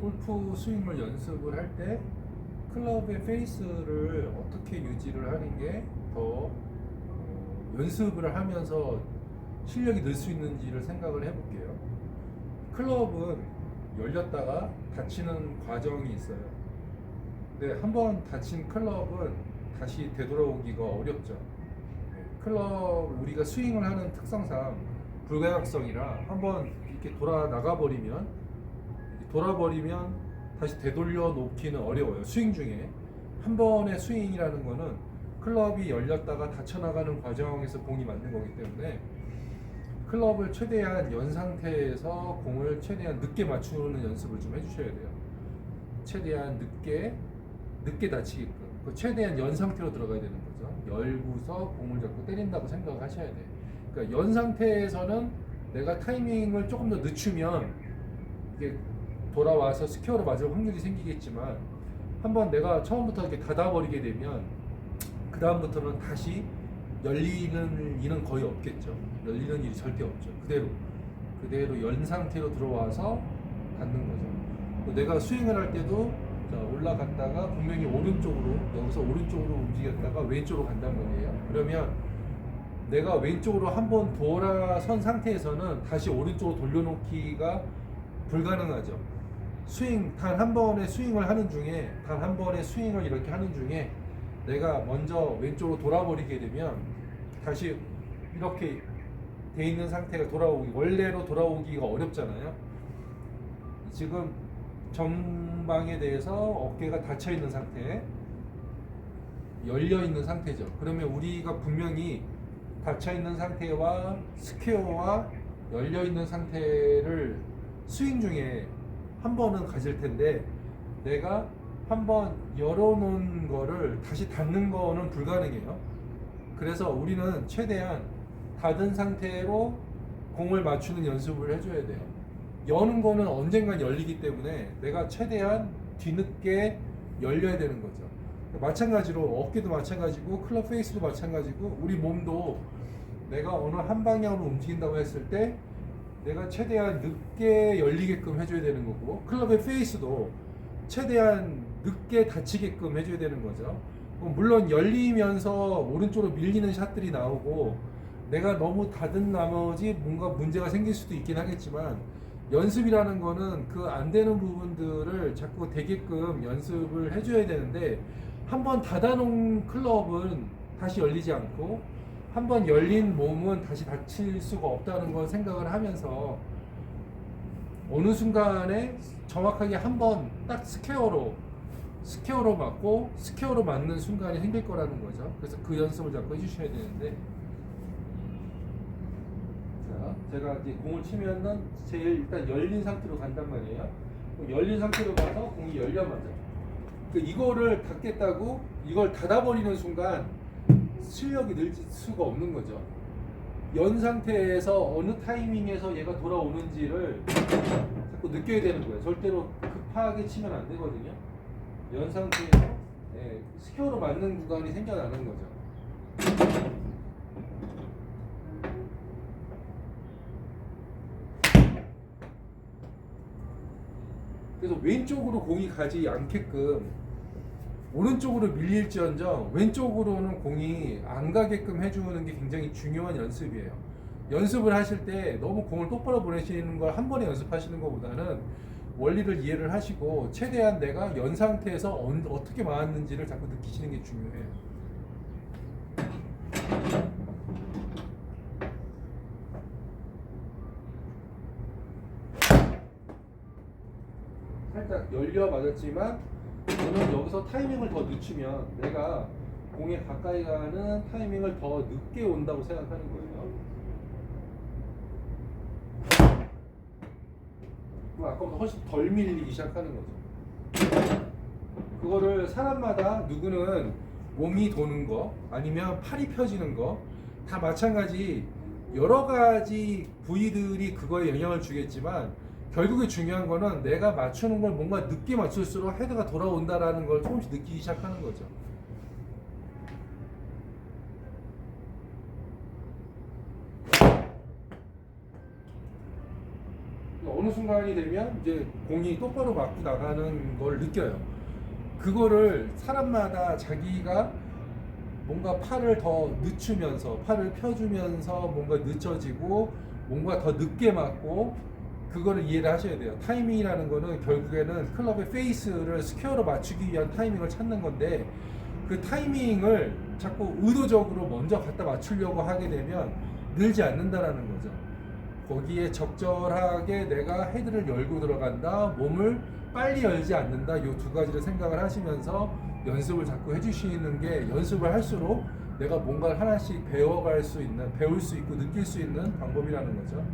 골프 스윙을 연습을 할 때 클럽의 페이스를 어떻게 유지를 하는 게 더 연습을 하면서 실력이 늘 수 있는지를 생각을 해볼게요. 클럽은 열렸다가 닫히는 과정이 있어요. 근데 한번 닫힌 클럽은 다시 되돌아오기가 어렵죠. 네, 클럽 우리가 스윙을 하는 특성상 불가역성이라 한번 이렇게 돌아 나가 버리면 돌아버리면 다시 되돌려 놓기는 어려워요. 스윙 중에 한 번의 스윙이라는 거는 클럽이 열렸다가 닫혀 나가는 과정에서 공이 맞는 거기 때문에 클럽을 최대한 연 상태에서 공을 최대한 늦게 맞추는 연습을 좀 해주셔야 돼요. 최대한 늦게 늦게 다치게끔 그 최대한 연 상태로 들어가야 되는 거죠. 열고서 공을 잡고 때린다고 생각을 하셔야 돼요. 그러니까 연 상태에서는 내가 타이밍을 조금 더 늦추면 이게 돌아와서 스퀘어로 맞을 확률이 생기겠지만 한번 내가 처음부터 이렇게 닫아버리게 되면 그 다음부터는 다시 열리는 일은 거의 없겠죠. 열리는 일이 절대 없죠. 그대로 그대로 연 상태로 들어와서 닫는 거죠. 내가 스윙을 할 때도 자, 올라갔다가 분명히 오른쪽으로 여기서 오른쪽으로 움직였다가 왼쪽으로 간단 말이에요. 그러면 내가 왼쪽으로 한번 돌아선 상태에서는 다시 오른쪽으로 돌려놓기가 불가능하죠. 스윙 단 한 번의 스윙을 하는 중에 단 한 번의 스윙을 이렇게 하는 중에 내가 먼저 왼쪽으로 돌아버리게 되면 다시 이렇게 돼 있는 상태가 돌아오기 원래로 돌아오기가 어렵잖아요. 지금 전방에 대해서 어깨가 닫혀 있는 상태, 열려 있는 상태죠. 그러면 우리가 분명히 닫혀 있는 상태와 스퀘어와 열려 있는 상태를 스윙 중에 한 번은 가질 텐데 내가 한 번 열어놓은 거를 다시 닫는 거는 불가능해요. 그래서 우리는 최대한 닫은 상태로 공을 맞추는 연습을 해줘야 돼요. 여는 거는 언젠간 열리기 때문에 내가 최대한 뒤늦게 열려야 되는 거죠. 마찬가지로 어깨도 마찬가지고 클럽 페이스도 마찬가지고 우리 몸도 내가 어느 한 방향으로 움직인다고 했을 때 내가 최대한 늦게 열리게끔 해줘야 되는 거고 클럽의 페이스도 최대한 늦게 닫히게끔 해줘야 되는 거죠. 어, 물론 열리면서 오른쪽으로 밀리는 샷들이 나오고 내가 너무 닫은 나머지 뭔가 문제가 생길 수도 있긴 하겠지만 연습이라는 거는 그 안 되는 부분들을 자꾸 되게끔 연습을 해줘야 되는데 한번 닫아놓은 클럽은 다시 열리지 않고 한번 열린 몸은 다시 닫힐 수가 없다는 걸 생각을 하면서 어느 순간에 정확하게 한 번 딱 스퀘어로 스퀘어로 맞고 스퀘어로 맞는 순간이 생길 거라는 거죠. 그래서 그 연습을 자꾸 해주셔야 되는데 자 제가 이제 공을 치면은 제일 일단 열린 상태로 간단 말이에요. 열린 상태로 가서 공이 열려맞아. 그 이거를 닫겠다고 이걸 닫아버리는 순간 실력이 늘 수가 없는 거죠. 연 상태에서 어느 타이밍에서 얘가 돌아오는지를 자꾸 느껴야 되는 거예요. 절대로 급하게 치면 안 되거든요. 연 상태에서 예, 스퀘어로 맞는 구간이 생겨나는 거죠. 그래서 왼쪽으로 공이 가지 않게끔 오른쪽으로 밀릴지언정 왼쪽으로는 공이 안 가게끔 해주는 게 굉장히 중요한 연습이에요. 연습을 하실 때 너무 공을 똑바로 보내시는 걸 한 번에 연습하시는 것보다는 원리를 이해를 하시고 최대한 내가 연 상태에서 언- 어떻게 맞았는지를 자꾸 느끼시는 게 중요해요. 살짝 열려 맞았지만 저는 여기서 타이밍을 더 늦추면 내가 공에 가까이 가는 타이밍을 더 늦게 온다고 생각하는 거예요. 그럼 아까보다 훨씬 덜 밀리기 시작하는 거죠. 그거를 사람마다 누구는 몸이 도는 거 아니면 팔이 펴지는 거 다 마찬가지 여러 가지 부위들이 그거에 영향을 주겠지만 결국에 중요한 거는 내가 맞추는 걸 뭔가 늦게 맞출수록 헤드가 돌아온다라는 걸 조금씩 느끼기 시작하는 거죠. 어느 순간이 되면 이제 공이 똑바로 맞고 나가는 걸 느껴요. 그거를 사람마다 자기가 뭔가 팔을 더 늦추면서 팔을 펴주면서 뭔가 늦춰지고 뭔가 더 늦게 맞고 그거를 이해를 하셔야 돼요. 타이밍이라는 거는 결국에는 클럽의 페이스를 스퀘어로 맞추기 위한 타이밍을 찾는 건데 그 타이밍을 자꾸 의도적으로 먼저 갖다 맞추려고 하게 되면 늘지 않는다라는 거죠. 거기에 적절하게 내가 헤드를 열고 들어간다, 몸을 빨리 열지 않는다, 이 두 가지를 생각을 하시면서 연습을 자꾸 해주시는 게 연습을 할수록 내가 뭔가를 하나씩 배워갈 수 있는, 배울 수 있고 느낄 수 있는 방법이라는 거죠.